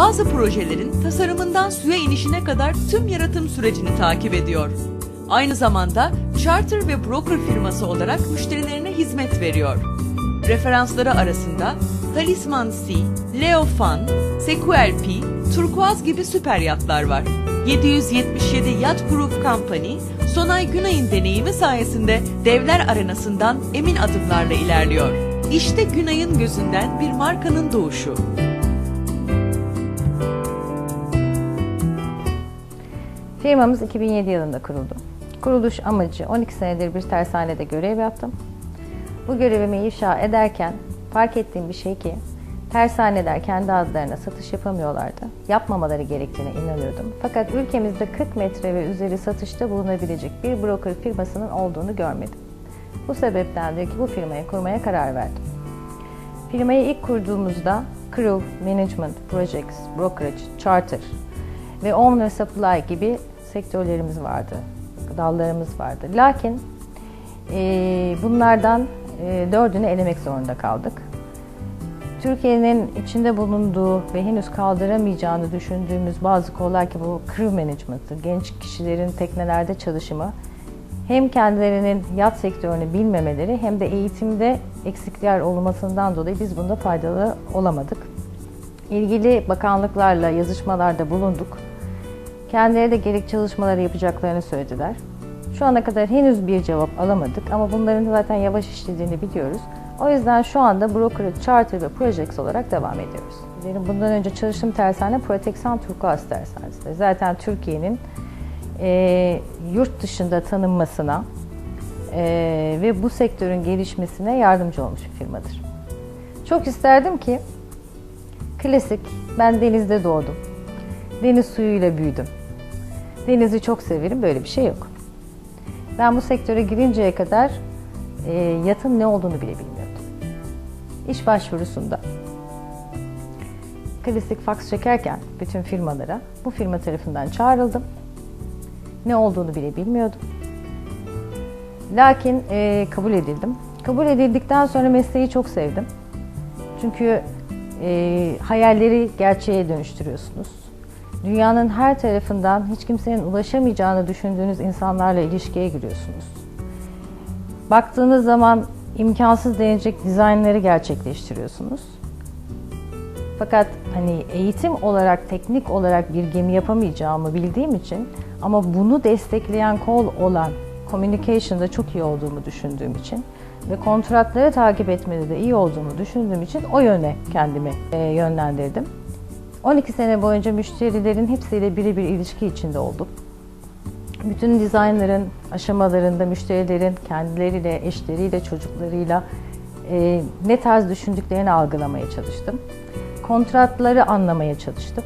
bazı projelerin tasarımından suya inişine kadar tüm yaratım sürecini takip ediyor. Aynı zamanda charter ve broker firması olarak müşterilerine hizmet veriyor. Referansları arasında Talisman Sea, Leofan, Sequel P, Turkuaz gibi süper yatlar var. 777 Yacht Group Company, Sonay Günay'ın deneyimi sayesinde devler arenasından emin adımlarla ilerliyor. İşte Günay'ın gözünden bir markanın doğuşu. Firmamız 2007 yılında kuruldu. Kuruluş amacı 12 senedir bir tersanede görev yaptım. Bu görevimi ifşa ederken fark ettiğim bir şey ki tersaneler kendi adlarına satış yapamıyorlardı. Yapmamaları gerektiğine inanıyordum. Fakat ülkemizde 40 metre ve üzeri satışta bulunabilecek bir broker firmasının olduğunu görmedim. Bu sebeptendir ki bu firmayı kurmaya karar verdim. Firmayı ilk kurduğumuzda Crew, Management, Projects, Brokerage, Charter ve Owner Supply gibi sektörlerimiz vardı, dallarımız vardı. Lakin e, bunlardan e, dördünü elemek zorunda kaldık. Türkiye'nin içinde bulunduğu ve henüz kaldıramayacağını düşündüğümüz bazı konular ki bu crew management'ı, genç kişilerin teknelerde çalışımı hem kendilerinin yat sektörünü bilmemeleri hem de eğitimde eksikler olmasından dolayı biz bunda faydalı olamadık. İlgili bakanlıklarla yazışmalarda bulunduk. Kendileri de gerek çalışmaları yapacaklarını söylediler. Şu ana kadar henüz bir cevap alamadık ama bunların zaten yavaş işlediğini biliyoruz. O yüzden şu anda Brokerage, Charter ve Projects olarak devam ediyoruz. Benim bundan önce çalıştığım tersane Proteksan Turkuaz Tersanesi. Zaten Türkiye'nin e, yurt dışında tanınmasına e, ve bu sektörün gelişmesine yardımcı olmuş bir firmadır. Çok isterdim ki klasik ben denizde doğdum. Deniz suyuyla büyüdüm. Denizi çok severim böyle bir şey yok. Ben bu sektöre girinceye kadar e, yatın ne olduğunu bile bilmiyordum. İş başvurusunda klasik faks çekerken bütün firmalara bu firma tarafından çağrıldım. Ne olduğunu bile bilmiyordum. Lakin e, kabul edildim. Kabul edildikten sonra mesleği çok sevdim. Çünkü e, hayalleri gerçeğe dönüştürüyorsunuz. Dünyanın her tarafından hiç kimsenin ulaşamayacağını düşündüğünüz insanlarla ilişkiye giriyorsunuz. Baktığınız zaman imkansız denecek dizaynları gerçekleştiriyorsunuz. Fakat hani eğitim olarak, teknik olarak bir gemi yapamayacağımı bildiğim için ama bunu destekleyen kol olan communication'da çok iyi olduğumu düşündüğüm için ve kontratları takip etmede de iyi olduğumu düşündüğüm için o yöne kendimi e, yönlendirdim. 12 sene boyunca müşterilerin hepsiyle birebir ilişki içinde oldum. Bütün dizaynların aşamalarında müşterilerin kendileriyle, eşleriyle, çocuklarıyla e, ne tarz düşündüklerini algılamaya çalıştım. Kontratları anlamaya çalıştım.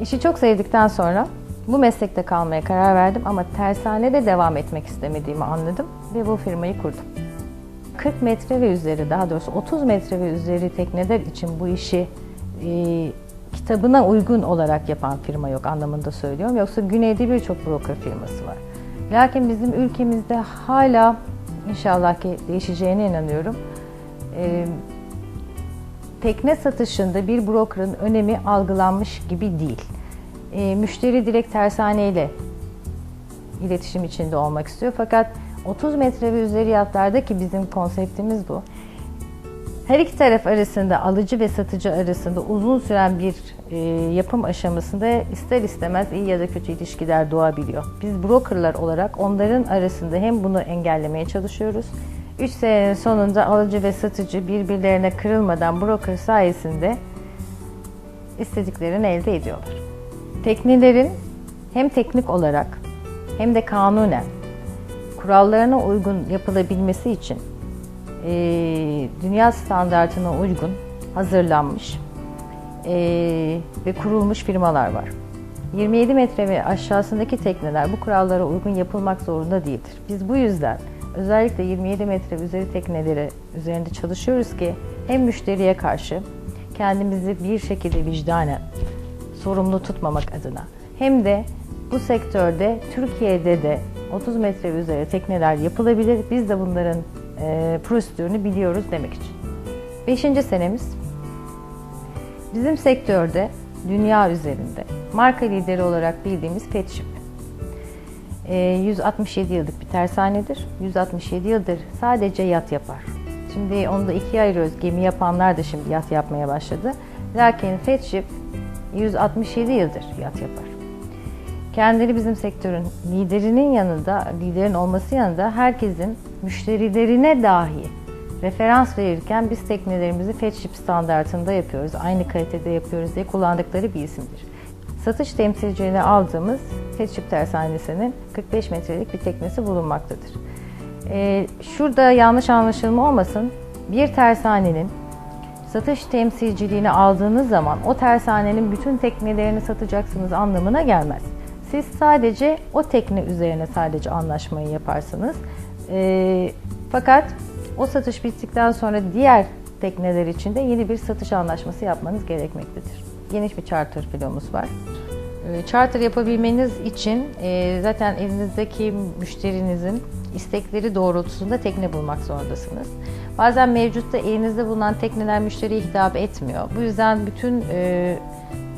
İşi çok sevdikten sonra bu meslekte kalmaya karar verdim ama tersanede devam etmek istemediğimi anladım ve bu firmayı kurdum. 40 metre ve üzeri, daha doğrusu 30 metre ve üzeri tekneler için bu işi e, kitabına uygun olarak yapan firma yok anlamında söylüyorum. Yoksa güneyde birçok broker firması var. Lakin bizim ülkemizde hala inşallah ki değişeceğine inanıyorum. E, tekne satışında bir brokerın önemi algılanmış gibi değil. E, müşteri direkt tersaneyle iletişim içinde olmak istiyor. Fakat 30 metre ve üzeri yatlarda ki bizim konseptimiz bu. Her iki taraf arasında alıcı ve satıcı arasında uzun süren bir e, yapım aşamasında ister istemez iyi ya da kötü ilişkiler doğabiliyor. Biz brokerlar olarak onların arasında hem bunu engellemeye çalışıyoruz. 3 senenin sonunda alıcı ve satıcı birbirlerine kırılmadan broker sayesinde istediklerini elde ediyorlar. Teknelerin hem teknik olarak hem de kanunen kurallarına uygun yapılabilmesi için e, dünya standartına uygun hazırlanmış e, ve kurulmuş firmalar var. 27 metre ve aşağısındaki tekneler bu kurallara uygun yapılmak zorunda değildir. Biz bu yüzden özellikle 27 metre üzeri tekneleri üzerinde çalışıyoruz ki hem müşteriye karşı kendimizi bir şekilde vicdanen sorumlu tutmamak adına hem de bu sektörde Türkiye'de de 30 metre üzeri tekneler yapılabilir. Biz de bunların e, prosedürünü biliyoruz demek için. Beşinci senemiz. Bizim sektörde dünya üzerinde marka lideri olarak bildiğimiz Petship. Ee, 167 yıllık bir tersanedir. 167 yıldır sadece yat yapar. Şimdi onu da ikiye ayırıyoruz. Gemi yapanlar da şimdi yat yapmaya başladı. Lakin Petship 167 yıldır yat yapar. Kendileri bizim sektörün liderinin yanında, liderin olması yanında herkesin müşterilerine dahi referans verirken biz teknelerimizi FedShip standartında yapıyoruz, aynı kalitede yapıyoruz diye kullandıkları bir isimdir. Satış temsilciliğini aldığımız FedShip tersanesinin 45 metrelik bir teknesi bulunmaktadır. Ee, şurada yanlış anlaşılma olmasın, bir tersanenin satış temsilciliğini aldığınız zaman o tersanenin bütün teknelerini satacaksınız anlamına gelmez. Siz sadece o tekne üzerine sadece anlaşmayı yaparsınız. Ee, fakat o satış bittikten sonra diğer tekneler için de yeni bir satış anlaşması yapmanız gerekmektedir. Geniş bir charter filomuz var. Ee, Charter yapabilmeniz için e, zaten elinizdeki müşterinizin istekleri doğrultusunda tekne bulmak zorundasınız. Bazen mevcutta elinizde bulunan tekneler müşteriye hitap etmiyor. Bu yüzden bütün e,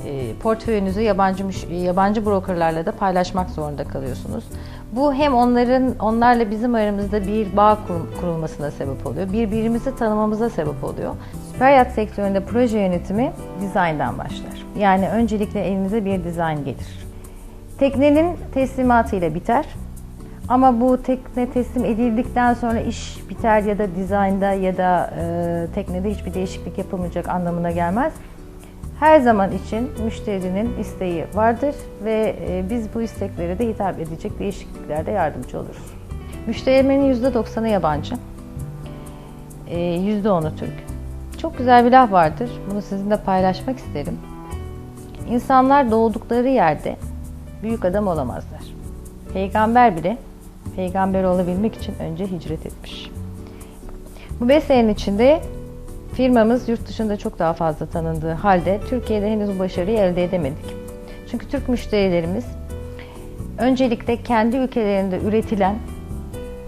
e, portföyünüzü yabancı yabancı brokerlarla da paylaşmak zorunda kalıyorsunuz. Bu hem onların onlarla bizim aramızda bir bağ kur- kurulmasına sebep oluyor. Birbirimizi tanımamıza sebep oluyor. Süperyat sektöründe proje yönetimi dizayndan başlar. Yani öncelikle elinize bir dizayn gelir. Teknenin teslimatıyla biter. Ama bu tekne teslim edildikten sonra iş biter ya da dizaynda ya da e, teknede hiçbir değişiklik yapılmayacak anlamına gelmez. Her zaman için müşterinin isteği vardır ve e, biz bu isteklere de hitap edecek değişikliklerde yardımcı oluruz. Müşterimin %90'ı yabancı, e, %10'u Türk. Çok güzel bir laf vardır, bunu sizinle paylaşmak isterim. İnsanlar doğdukları yerde büyük adam olamazlar. Peygamber bile peygamber olabilmek için önce hicret etmiş. Bu 5 senenin içinde firmamız yurt dışında çok daha fazla tanındığı halde Türkiye'de henüz bu başarıyı elde edemedik. Çünkü Türk müşterilerimiz öncelikle kendi ülkelerinde üretilen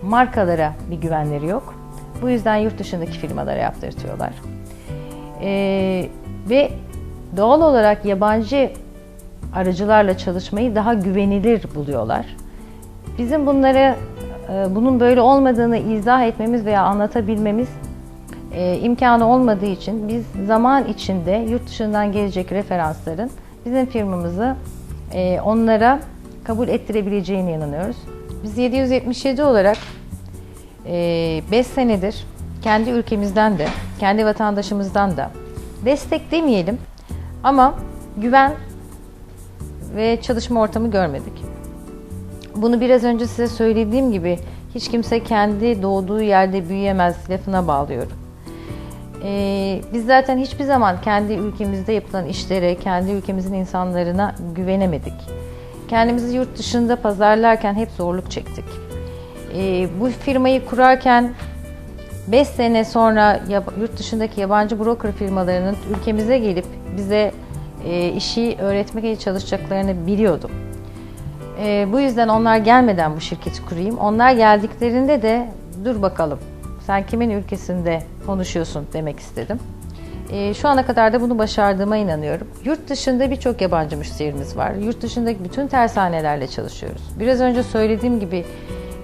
markalara bir güvenleri yok. Bu yüzden yurt dışındaki firmalara yaptırtıyorlar. Ee, ve doğal olarak yabancı aracılarla çalışmayı daha güvenilir buluyorlar. Bizim bunlara e, bunun böyle olmadığını izah etmemiz veya anlatabilmemiz e, imkanı olmadığı için biz zaman içinde yurt dışından gelecek referansların bizim firmamızı e, onlara kabul ettirebileceğine inanıyoruz. Biz 777 olarak 5 senedir kendi ülkemizden de, kendi vatandaşımızdan da destek demeyelim ama güven ve çalışma ortamı görmedik. Bunu biraz önce size söylediğim gibi hiç kimse kendi doğduğu yerde büyüyemez lafına bağlıyorum. Ee, biz zaten hiçbir zaman kendi ülkemizde yapılan işlere, kendi ülkemizin insanlarına güvenemedik. Kendimizi yurt dışında pazarlarken hep zorluk çektik. Ee, bu firmayı kurarken 5 sene sonra yurt dışındaki yabancı broker firmalarının ülkemize gelip bize e, işi öğretmek için çalışacaklarını biliyordum. E, bu yüzden onlar gelmeden bu şirketi kurayım. Onlar geldiklerinde de dur bakalım sen kimin ülkesinde konuşuyorsun demek istedim. E, şu ana kadar da bunu başardığıma inanıyorum. Yurt dışında birçok yabancı müşterimiz var. Yurt dışındaki bütün tersanelerle çalışıyoruz. Biraz önce söylediğim gibi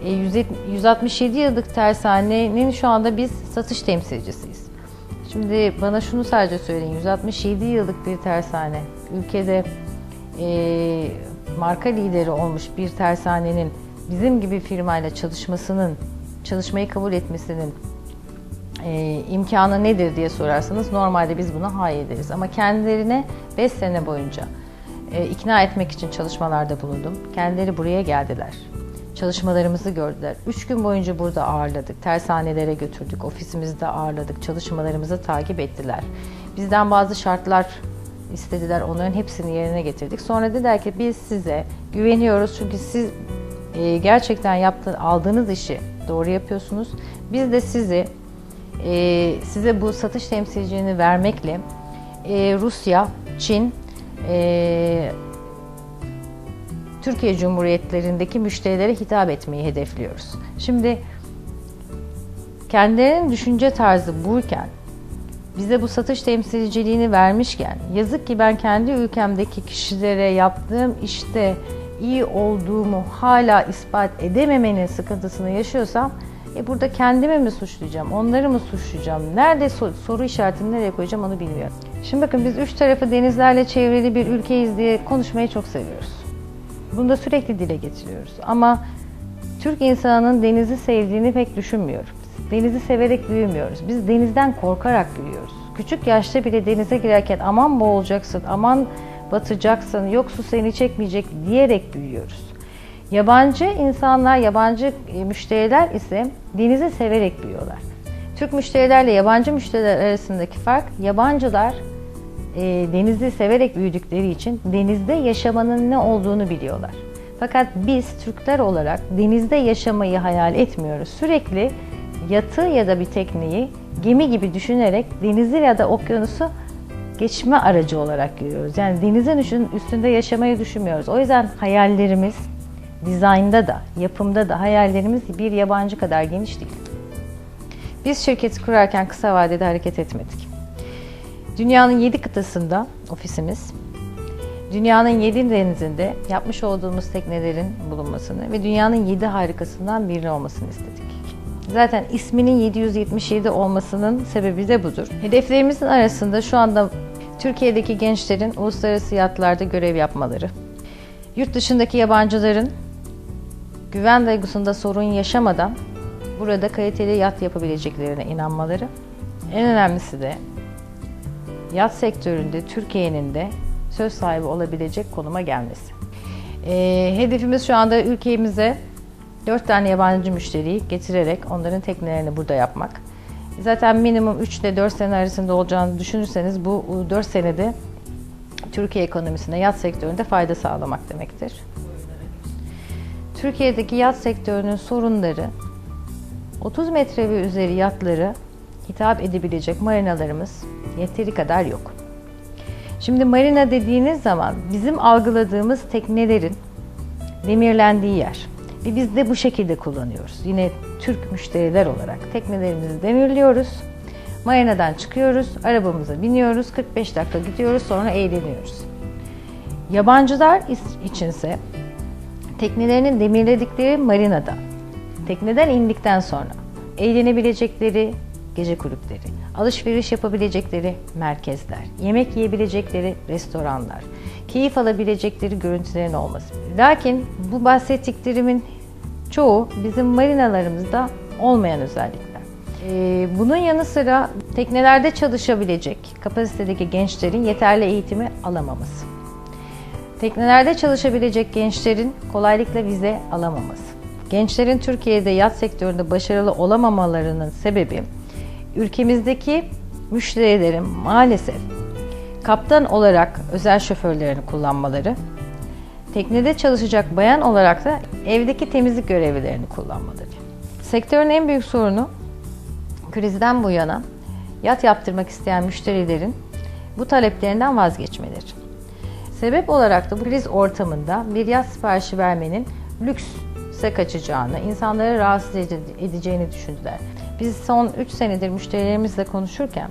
e, 170 167 yıllık tersanenin şu anda biz satış temsilcisiyiz. Şimdi bana şunu sadece söyleyin. 167 yıllık bir tersane ülkede e, marka lideri olmuş bir tersanenin bizim gibi firmayla çalışmasının, çalışmayı kabul etmesinin e, imkanı nedir diye sorarsanız normalde biz buna hayır deriz. Ama kendilerine 5 sene boyunca e, ikna etmek için çalışmalarda bulundum. Kendileri buraya geldiler. Çalışmalarımızı gördüler. Üç gün boyunca burada ağırladık. Tersanelere götürdük. Ofisimizde ağırladık. Çalışmalarımızı takip ettiler. Bizden bazı şartlar istediler. Onların hepsini yerine getirdik. Sonra dediler ki biz size güveniyoruz. Çünkü siz e, gerçekten yaptığınız, aldığınız işi doğru yapıyorsunuz. Biz de sizi e, size bu satış temsilciliğini vermekle e, Rusya, Çin, e, Türkiye Cumhuriyetlerindeki müşterilere hitap etmeyi hedefliyoruz. Şimdi kendilerinin düşünce tarzı buyken bize bu satış temsilciliğini vermişken yazık ki ben kendi ülkemdeki kişilere yaptığım işte iyi olduğumu hala ispat edememenin sıkıntısını yaşıyorsam e burada kendimi mi suçlayacağım, onları mı suçlayacağım, nerede so- soru işaretini nereye koyacağım onu bilmiyorum. Şimdi bakın biz üç tarafı denizlerle çevrili bir ülkeyiz diye konuşmayı çok seviyoruz. Bunu da sürekli dile getiriyoruz. Ama Türk insanının denizi sevdiğini pek düşünmüyorum. Denizi severek büyümüyoruz. Biz denizden korkarak büyüyoruz. Küçük yaşta bile denize girerken aman boğulacaksın, aman batacaksın, yok su seni çekmeyecek diyerek büyüyoruz. Yabancı insanlar, yabancı e, müşteriler ise denizi severek büyüyorlar. Türk müşterilerle yabancı müşteriler arasındaki fark, yabancılar e, denizi severek büyüdükleri için denizde yaşamanın ne olduğunu biliyorlar. Fakat biz Türkler olarak denizde yaşamayı hayal etmiyoruz. Sürekli yatı ya da bir tekneyi gemi gibi düşünerek denizi ya da okyanusu geçme aracı olarak görüyoruz. Yani denizin üstün- üstünde yaşamayı düşünmüyoruz. O yüzden hayallerimiz dizaynda da, yapımda da hayallerimiz bir yabancı kadar geniş değil. Biz şirketi kurarken kısa vadede hareket etmedik. Dünyanın 7 kıtasında ofisimiz, dünyanın 7 denizinde yapmış olduğumuz teknelerin bulunmasını ve dünyanın 7 harikasından biri olmasını istedik. Zaten isminin 777 olmasının sebebi de budur. Hedeflerimizin arasında şu anda Türkiye'deki gençlerin uluslararası yatlarda görev yapmaları, yurt dışındaki yabancıların güven duygusunda sorun yaşamadan burada kaliteli yat yapabileceklerine inanmaları, en önemlisi de yat sektöründe Türkiye'nin de söz sahibi olabilecek konuma gelmesi. Ee, hedefimiz şu anda ülkemize 4 tane yabancı müşteriyi getirerek onların teknelerini burada yapmak. Zaten minimum 3 ile 4 sene arasında olacağını düşünürseniz bu 4 senede Türkiye ekonomisine, yat sektöründe fayda sağlamak demektir. Türkiye'deki yat sektörünün sorunları 30 metre ve üzeri yatları hitap edebilecek marinalarımız yeteri kadar yok. Şimdi marina dediğiniz zaman bizim algıladığımız teknelerin demirlendiği yer. Ve biz de bu şekilde kullanıyoruz. Yine Türk müşteriler olarak teknelerimizi demirliyoruz. Marinadan çıkıyoruz, arabamıza biniyoruz, 45 dakika gidiyoruz, sonra eğleniyoruz. Yabancılar içinse teknelerinin demirledikleri marinada, tekneden indikten sonra eğlenebilecekleri gece kulüpleri, alışveriş yapabilecekleri merkezler, yemek yiyebilecekleri restoranlar, keyif alabilecekleri görüntülerin olması. Lakin bu bahsettiklerimin çoğu bizim marinalarımızda olmayan özellikler. Ee, bunun yanı sıra teknelerde çalışabilecek kapasitedeki gençlerin yeterli eğitimi alamaması. Teknelerde çalışabilecek gençlerin kolaylıkla vize alamaması. Gençlerin Türkiye'de yat sektöründe başarılı olamamalarının sebebi ülkemizdeki müşterilerin maalesef kaptan olarak özel şoförlerini kullanmaları, teknede çalışacak bayan olarak da evdeki temizlik görevlilerini kullanmaları. Sektörün en büyük sorunu krizden bu yana yat yaptırmak isteyen müşterilerin bu taleplerinden vazgeçmeleri. Sebep olarak da bu kriz ortamında bir yat siparişi vermenin lükse kaçacağını, insanları rahatsız ede- edeceğini düşündüler. Biz son 3 senedir müşterilerimizle konuşurken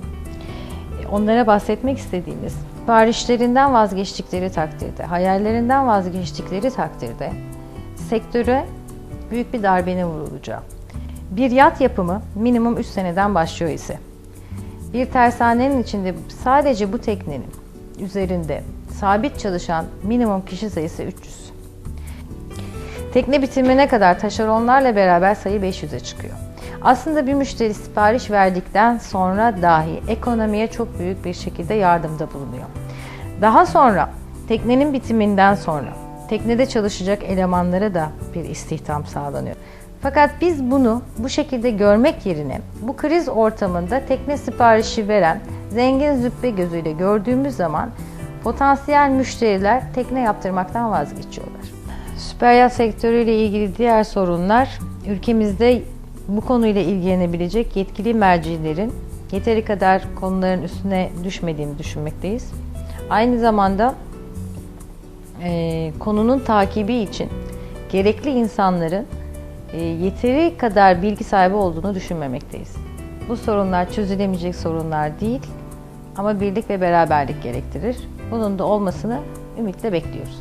onlara bahsetmek istediğimiz siparişlerinden vazgeçtikleri takdirde, hayallerinden vazgeçtikleri takdirde sektöre büyük bir darbenin vurulacağı. Bir yat yapımı minimum 3 seneden başlıyor ise bir tersanenin içinde sadece bu teknenin üzerinde sabit çalışan minimum kişi sayısı 300. Tekne bitimine kadar taşeronlarla beraber sayı 500'e çıkıyor. Aslında bir müşteri sipariş verdikten sonra dahi ekonomiye çok büyük bir şekilde yardımda bulunuyor. Daha sonra teknenin bitiminden sonra teknede çalışacak elemanlara da bir istihdam sağlanıyor. Fakat biz bunu bu şekilde görmek yerine bu kriz ortamında tekne siparişi veren zengin züppe gözüyle gördüğümüz zaman potansiyel müşteriler tekne yaptırmaktan vazgeçiyorlar. Süper yat sektörüyle ilgili diğer sorunlar ülkemizde bu konuyla ilgilenebilecek yetkili mercilerin yeteri kadar konuların üstüne düşmediğini düşünmekteyiz. Aynı zamanda e, konunun takibi için gerekli insanların e, yeteri kadar bilgi sahibi olduğunu düşünmemekteyiz. Bu sorunlar çözülemeyecek sorunlar değil ama birlik ve beraberlik gerektirir. Bunun da olmasını ümitle bekliyoruz.